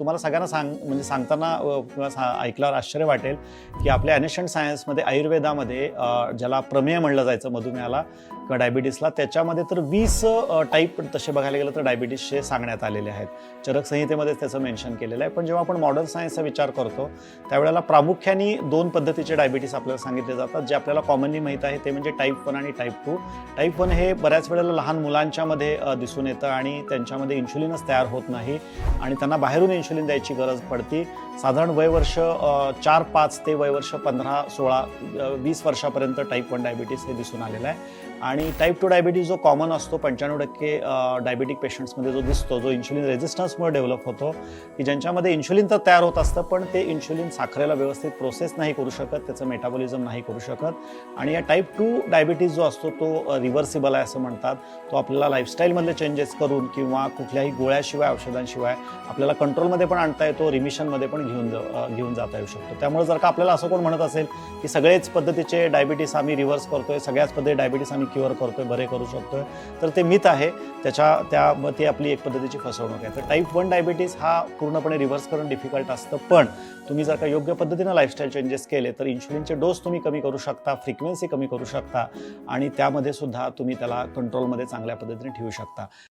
तुम्हाला सगळ्यांना सांग म्हणजे सांगताना किंवा सा ऐकल्यावर आश्चर्य वाटेल की आपल्या ॲनेशंट सायन्समध्ये आयुर्वेदामध्ये ज्याला प्रमेय म्हणलं जायचं मधुमेहाला किंवा डायबिटीसला त्याच्यामध्ये तर वीस टाईप तसे बघायला गेलं तर डायबिटीसचे सांगण्यात आलेले आहेत. चरक संहितेमध्ये त्याचं मेन्शन केलेलं आहे. पण जेव्हा आपण मॉडर्न सायन्सचा विचार करतो त्यावेळेला प्रामुख्याने दोन पद्धतीचे डायबिटीस आपल्याला सांगितले जातात. जे आपल्याला कॉमनली माहीत आहे ते म्हणजे टाईप वन आणि टाईप टू टाईप वन हे बऱ्याच वेळेला लहान मुलांच्यामध्ये दिसून येतं आणि त्यांच्यामध्ये इन्शुलिनच तयार होत नाही आणि त्यांना बाहेरून इन्शुलिन द्यायची गरज पडती. साधारण वयवर्ष चार पाच ते वयवर्ष पंधरा सोळा वीस वर्षापर्यंत टाईप वन डायबिटीस हे दिसून आलेलं आहे. आणि टाईप टू डायबिटीस जो कॉमन असतो पंच्याण्णव टक्के डायबिटिक पेशंट्समध्ये जो दिसतो जो इन्शुलिन रेझिस्टन्समुळे डेव्हलप होतो की ज्यांच्यामध्ये इन्शुलिन तर तयार होत असतं पण ते इन्शुलिन साखरेला व्यवस्थित प्रोसेस नाही करू शकत त्याचं मेटाबॉलिझम नाही करू शकत. आणि या टाईप टू डायबिटीस जो असतो तो रिव्हर्सिबल आहे असं म्हणतात. तो आपल्याला लाईफस्टाईलमधले चेंजेस करून किंवा कुठल्याही गोळ्याशिवाय औषधांशिवाय आपल्याला कंट्रोलमध्ये पण आणता येतो रिमिशनमध्ये पण घेऊन जा- घेऊन जाता येऊ शकतो. त्यामुळे जर का आपल्याला असं कोण म्हणत असेल की सगळेच पद्धतीचे डायबिटीस आम्ही रिव्हर्स करतोय सगळ्याच पद्धती डायबिटीस आम्ही क्युअर करतोय बरे करू शकतोय तर ते मिथ आहे. त्याच्या त्या ती आपली एक पद्धतीची फसवणूक आहे. तर टाईप वन डायबिटीस हा पूर्णपणे रिव्हर्स करणं डिफिकल्ट असतं. पण तुम्ही जर का योग्य पद्धतीनं लाईफस्टाईल चेंजेस केले तर इन्शुलिनचे डोस तुम्ही कमी करू शकता फ्रिक्वेन्सी कमी करू शकता आणि त्यामध्ये सुद्धा तुम्ही त्याला कंट्रोलमध्ये चांगल्या पद्धतीने ठेवू शकता.